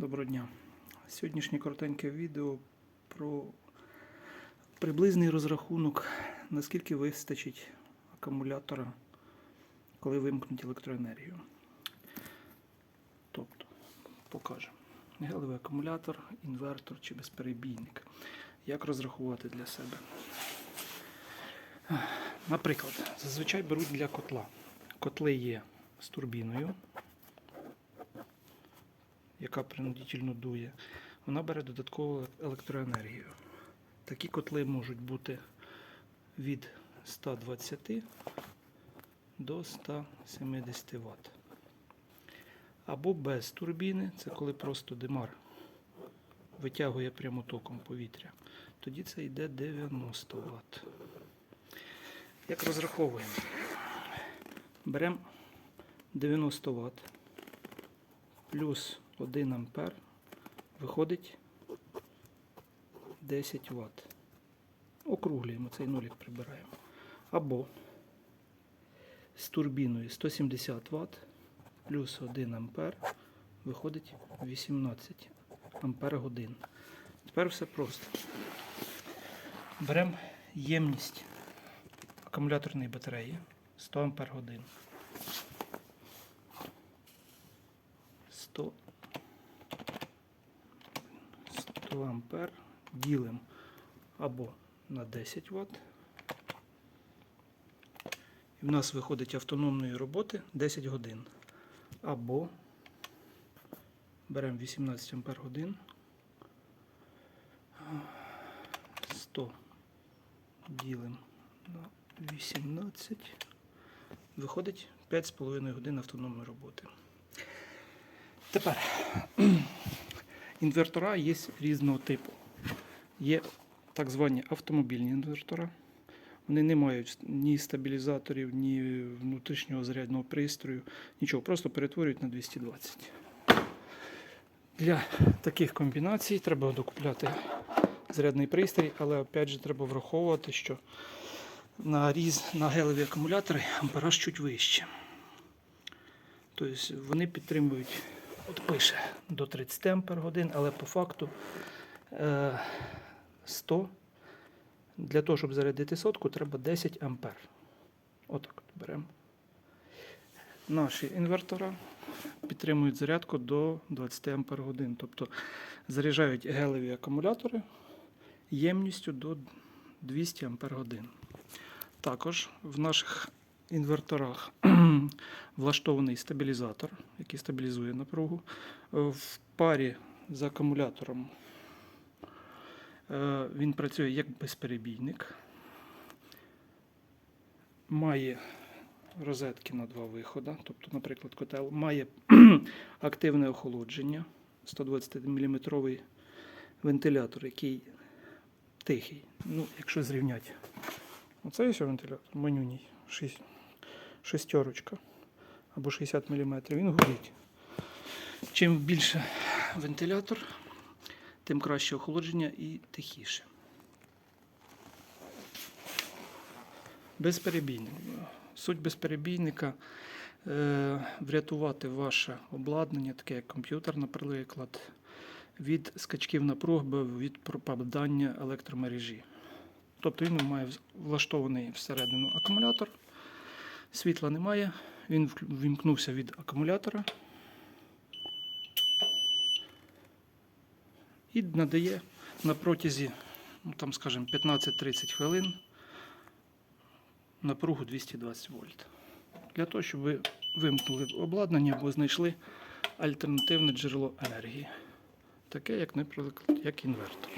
Доброго дня. Сьогоднішнє коротеньке відео про приблизний розрахунок, наскільки вистачить акумулятора, коли вимкнуть електроенергію. Тобто, покажемо. Гелевий акумулятор, інвертор чи безперебійник. Як розрахувати для себе? Наприклад, зазвичай беруть для котла. Котли є з турбіною яка принудительно дує, вона бере додаткову електроенергію. Такі котли можуть бути від 120 до 170 Вт. Або без турбіни, це коли просто димар витягує прямотоком повітря. Тоді це йде 90 Вт. Як розраховуємо? Беремо 90 Вт плюс 1 ампер виходить 10 Вт. Округлюємо цей нулік прибираємо. Або з турбіною 170 Вт плюс 1 ампер виходить 18 ампер годин. Тепер все просто. Беремо ємність акумуляторної батареї 100 ампер годин. 100 100 ампер ділимо або на 10 Вт. І в нас виходить автономної роботи 10 годин. Або беремо 18 ампер годин. 100 ділимо на 18. Виходить 5,5 годин автономної роботи. Тепер інвертора є різного типу. Є так звані автомобільні інвертора. Вони не мають ні стабілізаторів, ні внутрішнього зарядного пристрою, нічого, просто перетворюють на 220. Для таких комбінацій треба докупляти зарядний пристрій, але опять же треба враховувати, що на різ на гелеві акумулятори ампераж чуть вище. Тобто вони підтримують От пише до 30 ампер годин, але по факту е, 100. Для того, щоб зарядити сотку, треба 10 ампер. Отак от беремо. Наші інвертора підтримують зарядку до 20 ампер годин. Тобто заряджають гелеві акумулятори ємністю до 200 ампер годин. Також в наших інверторах влаштований стабілізатор, який стабілізує напругу. Е, В парі з акумулятором е, він працює як безперебійник. Має розетки на два виходи. Тобто, наприклад, котел має активне охолодження, 120 мм вентилятор, який тихий. Ну, якщо зрівняти. Оце ось вентилятор, манюній, 6, шестерочка або 60 мм, він горить. Чим більше вентилятор, тим краще охолодження і тихіше. Безперебійник. Суть безперебійника е, врятувати ваше обладнання, таке як комп'ютер, наприклад, від скачків напруги, від пропадання електромережі. Тобто він має влаштований всередину акумулятор, світла немає, він вімкнувся від акумулятора і надає на протязі, ну, там, скажімо, 15-30 хвилин напругу 220 вольт. Для того, щоб ви вимкнули обладнання або знайшли альтернативне джерело енергії. Таке, як, наприклад, як інвертор.